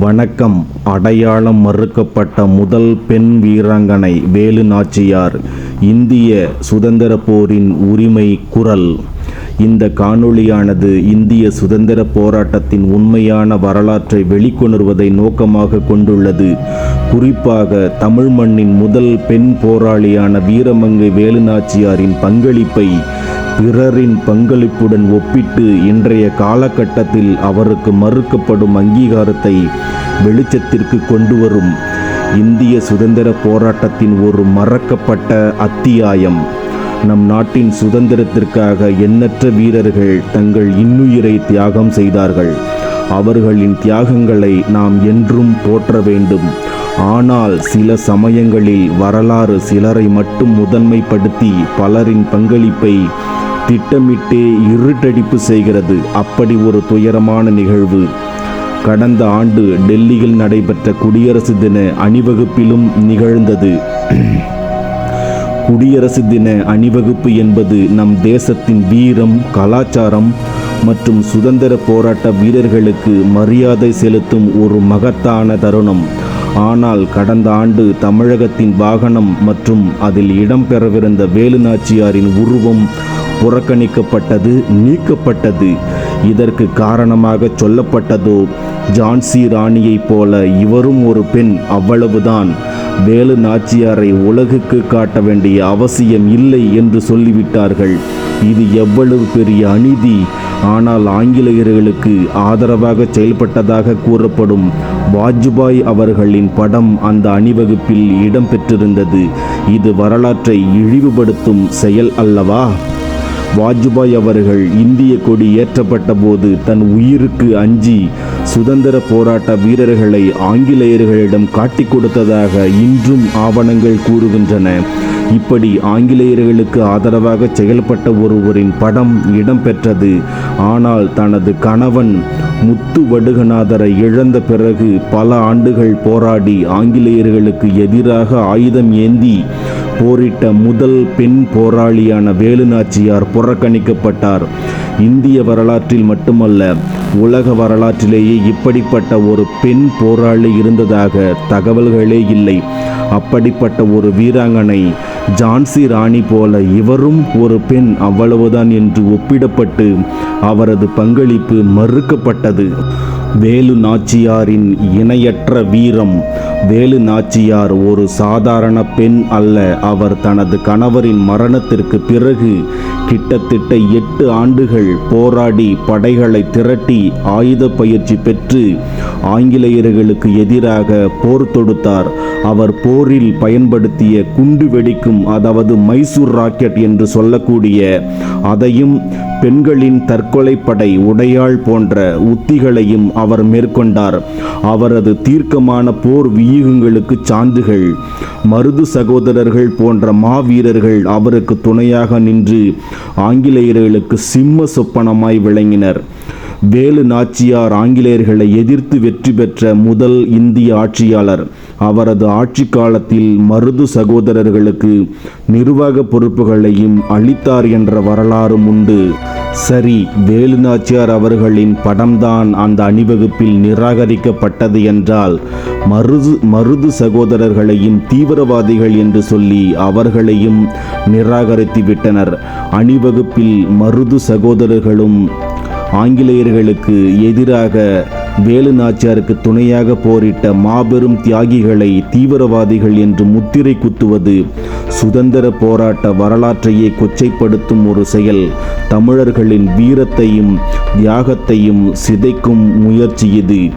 வணக்கம். அடையாளம் மறுக்கப்பட்ட முதல் பெண் வீராங்கனை வேலு நாச்சியார். இந்திய சுதந்திர போரின் உரிமை குரல். இந்த காணொளியானது இந்திய சுதந்திர போராட்டத்தின் உண்மையான வரலாற்றை வெளிக்கொணர்வதை நோக்கமாக கொண்டுள்ளது. குறிப்பாக தமிழ் மண்ணின் முதல் பெண் போராளியான வீரமங்கை வேலு நாச்சியாரின் பங்களிப்பை பிறரின் பங்களிப்புடன் ஒப்பிட்டு இன்றைய காலகட்டத்தில் அவருக்கு மறுக்கப்படும் அங்கீகாரத்தை வெளிச்சத்திற்கு கொண்டு வரும் இந்திய சுதந்திர போராட்டத்தின் ஒரு மறக்கப்பட்ட அத்தியாயம். நம் நாட்டின் சுதந்திரத்திற்காக எண்ணற்ற வீரர்கள் தங்கள் இன்னுயிரை தியாகம் செய்தார்கள். அவர்களின் தியாகங்களை நாம் என்றும் போற்ற வேண்டும். ஆனால் சில சமயங்களில் வரலாறு சிலரை மட்டும் முதன்மைப்படுத்தி பலரின் பங்களிப்பை திட்டமிட்டே இருட்டடிப்பு செய்கிறது. அப்படி ஒரு துயரமான நிகழ்வு. கடந்த ஆண்டு டெல்லியில் நடைபெற்ற குடியரசு தின அணிவகுப்பிலும் நிகழ்ந்தது. குடியரசு தின அணிவகுப்பு என்பது நம் தேசத்தின் வீரம் கலாச்சாரம் மற்றும் சுதந்திர போராட்ட வீரர்களுக்கு மரியாதை செலுத்தும் ஒரு மகத்தான தருணம். ஆனால் கடந்த ஆண்டு தமிழகத்தின் வாகனம் மற்றும் அதில் இடம்பெறவிருந்த வேலு நாச்சியாரின் உருவம் புறக்கணிக்கப்பட்டது நீக்கப்பட்டது. இதற்கு காரணமாக சொல்லப்பட்டதோ ஜான்சி ராணியைப் போல இவரும் ஒரு பெண் அவ்வளவுதான். வேலு நாச்சியாரை உலகுக்கு காட்ட வேண்டிய அவசியம் இல்லை என்று சொல்லிவிட்டார்கள். இது எவ்வளவு பெரிய அநீதி. ஆனால் ஆங்கிலேயர்களுக்கு ஆதரவாக செயல்பட்டதாக கூறப்படும் வாஜ்பாய் அவர்களின் படம் அந்த அணிவகுப்பில் இடம்பெற்றிருந்தது இது வரலாற்றை இழிவுபடுத்தும் செயல் அல்லவா? வாஜ்பாய் அவர்கள் இந்திய கொடி ஏற்றப்பட்ட போது தன் உயிருக்கு அஞ்சி சுதந்திர போராட்ட வீரர்களை ஆங்கிலேயர்களிடம் காட்டிக் கொடுத்ததாக இன்றும் ஆவணங்கள் கூறுகின்றன. இப்படி ஆங்கிலேயர்களுக்கு ஆதரவாக செயல்பட்ட ஒருவரின் படம் இடம்பெற்றது. ஆனால் தனது கணவன் முத்து வடுகநாதரை இழந்த பிறகு பல ஆண்டுகள் போராடி ஆங்கிலேயர்களுக்கு எதிராக ஆயுதம் ஏந்தி போரிட்ட முதல் பெண் போராளியான வேலுநாச்சியார் புறக்கணிக்கப்பட்டார். இந்திய வரலாற்றில் மட்டுமல்ல உலக வரலாற்றிலேயே இப்படிப்பட்ட ஒரு பெண் போராளி இருந்ததாக தகவல்களே இல்லை. அப்படிப்பட்ட ஒரு வீராங்கனை ஜான்சி ராணி போல இவரும் ஒரு பெண் அவ்வளவுதான் என்று ஒப்பிடப்பட்டு அவரது பங்களிப்பு மறுக்கப்பட்டது. வேலு நாச்சியாரின் இணையற்ற வீரம் வேலு நாச்சியார் ஒரு சாதாரண பெண் அல்ல. அவர் தனது கணவரின் மரணத்திற்கு பிறகு கிட்டத்தட்ட எட்டு ஆண்டுகள் போராடி படைகளை திரட்டி ஆயுத பயிற்சி பெற்று ஆங்கிலேயர்களுக்கு எதிராக போர் தொடுத்தார். அவர் போரில் பயன்படுத்திய குண்டு வெடிக்கும் அதாவது மைசூர் ராக்கெட் என்று சொல்லக்கூடிய அதையும் பெண்களின் தற்கொலை படை உடையாள் போன்ற உத்திகளையும் அவர் மேற்கொண்டார். அவரது தீர்க்கமான போர் வியூகங்களுக்கு சான்றுகள். மருது சகோதரர்கள் போன்ற மாவீரர்கள் அவருக்கு துணையாக நின்று ஆங்கிலேயர்களுக்கு சிம்ம சொப்பனமாய் விளங்கினர். வேலு நாச்சியார் ஆங்கிலேயர்களை எதிர்த்து வெற்றி பெற்ற முதல் இந்திய ஆட்சியாளர். அவரது ஆட்சி காலத்தில் மருது சகோதரர்களுக்கு நிர்வாக பொறுப்புகளையும் அளித்தார் என்ற வரலாறும் உண்டு. சரி வேலு நாச்சியார் அவர்களின் படம்தான் அந்த அணிவகுப்பில் நிராகரிக்கப்பட்டது என்றால் மருது மருது சகோதரர்களையும் தீவிரவாதிகள் என்று சொல்லி அவர்களையும் நிராகரித்து விட்டனர் அணிவகுப்பில் மருது சகோதரர்களும் ஆங்கிலேயர்களுக்கு எதிராக வேலு நாச்சியாருக்கு துணையாக போரிட்ட மாபெரும் தியாகிகளை தீவிரவாதிகள் என்று முத்திரை குத்துவது சுதந்திர போராட்ட வரலாற்றையே கொச்சைப்படுத்தும் ஒரு செயல். தமிழர்களின் வீரத்தையும் தியாகத்தையும் சிதைக்கும் முயற்சி இது.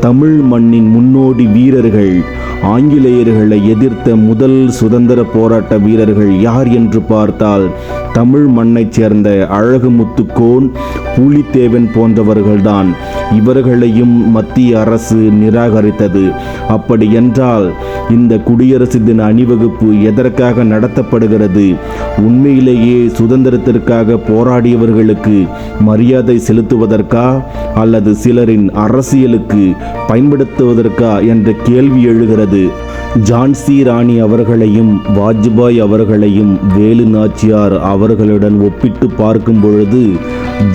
தமிழ் மண்ணின் முன்னோடி வீரர்கள் ஆங்கிலேயர்களை எதிர்த்த முதல் சுதந்திர போராட்ட வீரர்கள் யார் என்று பார்த்தால் தமிழ் மண்ணைச் சேர்ந்த அழகுமுத்துக்கோன் பூலித்தேவன் போன்றவர்கள்தான் இவர்களையும் மத்திய அரசு நிராகரித்தது. அப்படியென்றால் இந்த குடியரசு தின அணிவகுப்பு எதற்காக நடத்தப்படுகிறது? உண்மையிலேயே சுதந்திரத்திற்காக போராடியவர்களுக்கு மரியாதை செலுத்துவதற்கா? அல்லது சிலரின் அரசியலுக்கு பயன்படுத்துவதற்கா? என்ற கேள்வி எழுகிறது. ஜான்சி ராணி அவர்களையும் வாஜ்பாய் அவர்களையும் வேலு நாச்சியார் அவர்களுடன் ஒப்பிட்டு பார்க்கும் பொழுது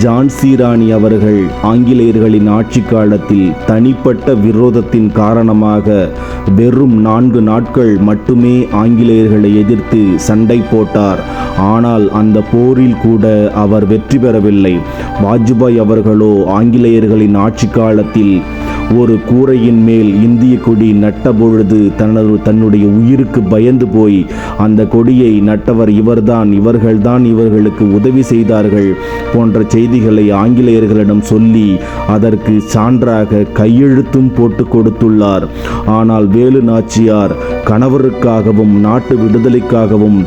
ஜான்சி ராணி அவர்கள் ஆங்கிலேயர்களின் ஆட்சி காலத்தில் தனிப்பட்ட விரோதத்தின் காரணமாக வெறும் நான்கு நாட்கள் மட்டுமே ஆங்கிலேயர்களை எதிர்த்து சண்டை போட்டார். ஆனால் அந்த போரில் கூட அவர் வெற்றி பெறவில்லை. வாஜ்பாய் அவர்களோ ஆங்கிலேயர்களின் ஆட்சி காலத்தில் ஒரு கூரையின் மேல் இந்திய கொடி நட்ட பொழுது தனது தன்னுடைய உயிருக்கு பயந்து போய் அந்த கொடியை நட்டவர் இவர்தான் இவர்கள்தான் இவர்களுக்கு உதவி செய்தார்கள் போன்ற செய்திகளை ஆங்கிலேயர்களிடம் சொல்லி அதற்கு சான்றாக கையெழுத்தும் போட்டு கொடுத்துள்ளார். ஆனால் வேலு நாச்சியார் கணவருக்காகவும் நாட்டு விடுதலைக்காகவும்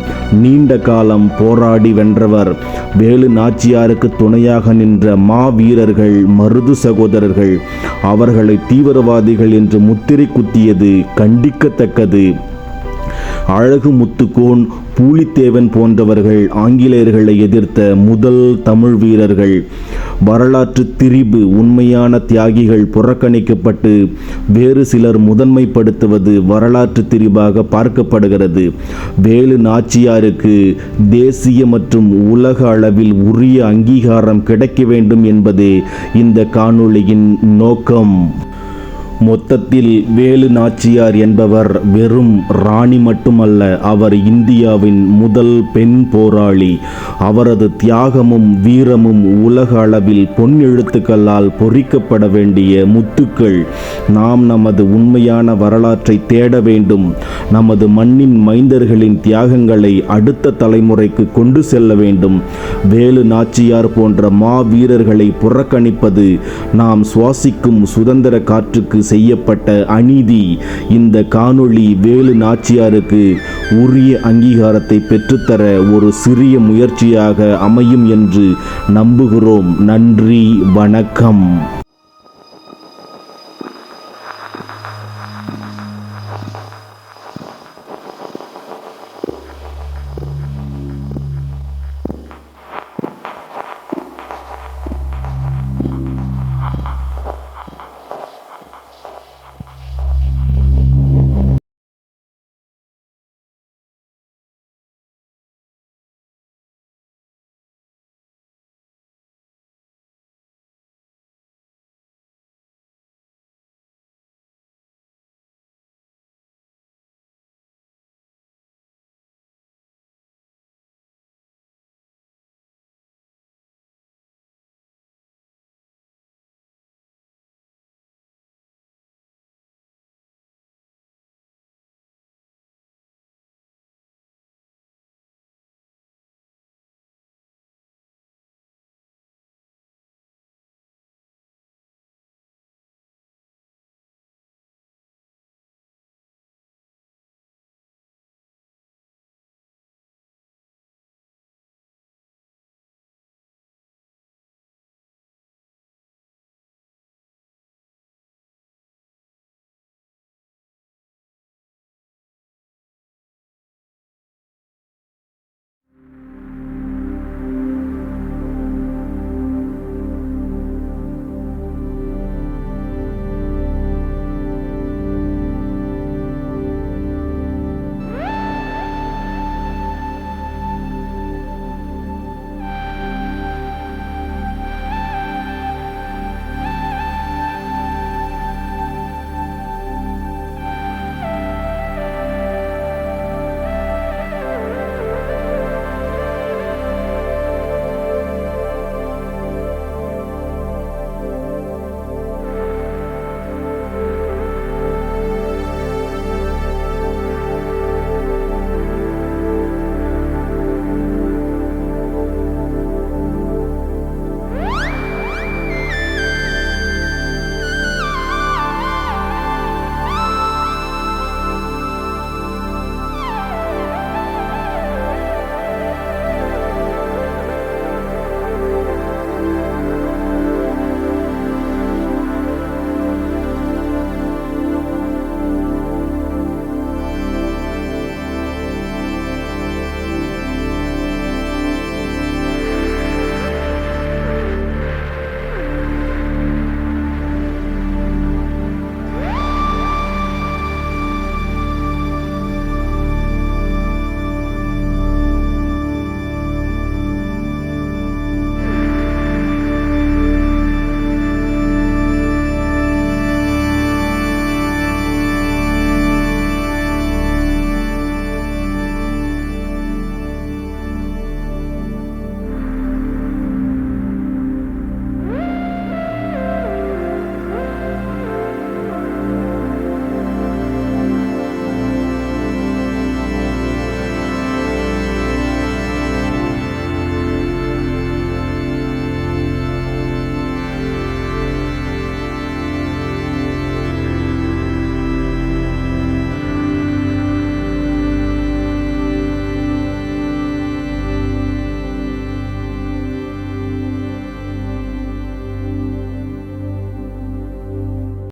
நீண்ட காலம் போராடி வென்றவர். வேலு நாச்சியாருக்கு துணையாக நின்ற மாவீரர்கள் மருது சகோதரர்கள் அவர்கள் தீவிரவாதிகள் என்று முத்திரை குத்தியது கண்டிக்கத்தக்கது. அழகு முத்துக்கோன் பூலித்தேவன் போன்றவர்கள் ஆங்கிலேயர்களை எதிர்த்த முதல் தமிழ் வீரர்கள். வரலாற்று திரிபு உண்மையான தியாகிகள் புறக்கணிக்கப்பட்டு வேறு சிலர் முதன்மைப்படுத்துவது வரலாற்று திரிபாக பார்க்கப்படுகிறது. வேலு நாச்சியாருக்கு தேசிய மற்றும் உலக அளவில் உரிய அங்கீகாரம் கிடைக்க வேண்டும் என்பதே இந்த காணொளியின் நோக்கம். மொத்தத்தில் வேலு நாச்சியார் என்பவர் வெறும் ராணி மட்டுமல்ல அவர் இந்தியாவின் முதல் பெண் போராளி. அவரது தியாகமும் வீரமும் உலக அளவில் பொன் எழுத்துக்களால் பொறிக்கப்பட வேண்டிய முத்துக்கள். நாம் நமது உண்மையான வரலாற்றை தேட வேண்டும். நமது மண்ணின் மைந்தர்களின் தியாகங்களை அடுத்த தலைமுறைக்கு கொண்டு செல்ல வேண்டும். வேலு நாச்சியார் போன்ற மா வீரர்களை புறக்கணிப்பது நாம் சுவாசிக்கும் சுதந்திர காற்றுக்கு செய்யப்பட்ட அநீதி. இந்த காணொளி வேலு நாச்சியாருக்கு உரிய அங்கீகாரத்தை பெற்றுத்தர ஒரு சிறிய முயற்சியாக அமையும் என்று நம்புகிறோம். நன்றி வணக்கம்.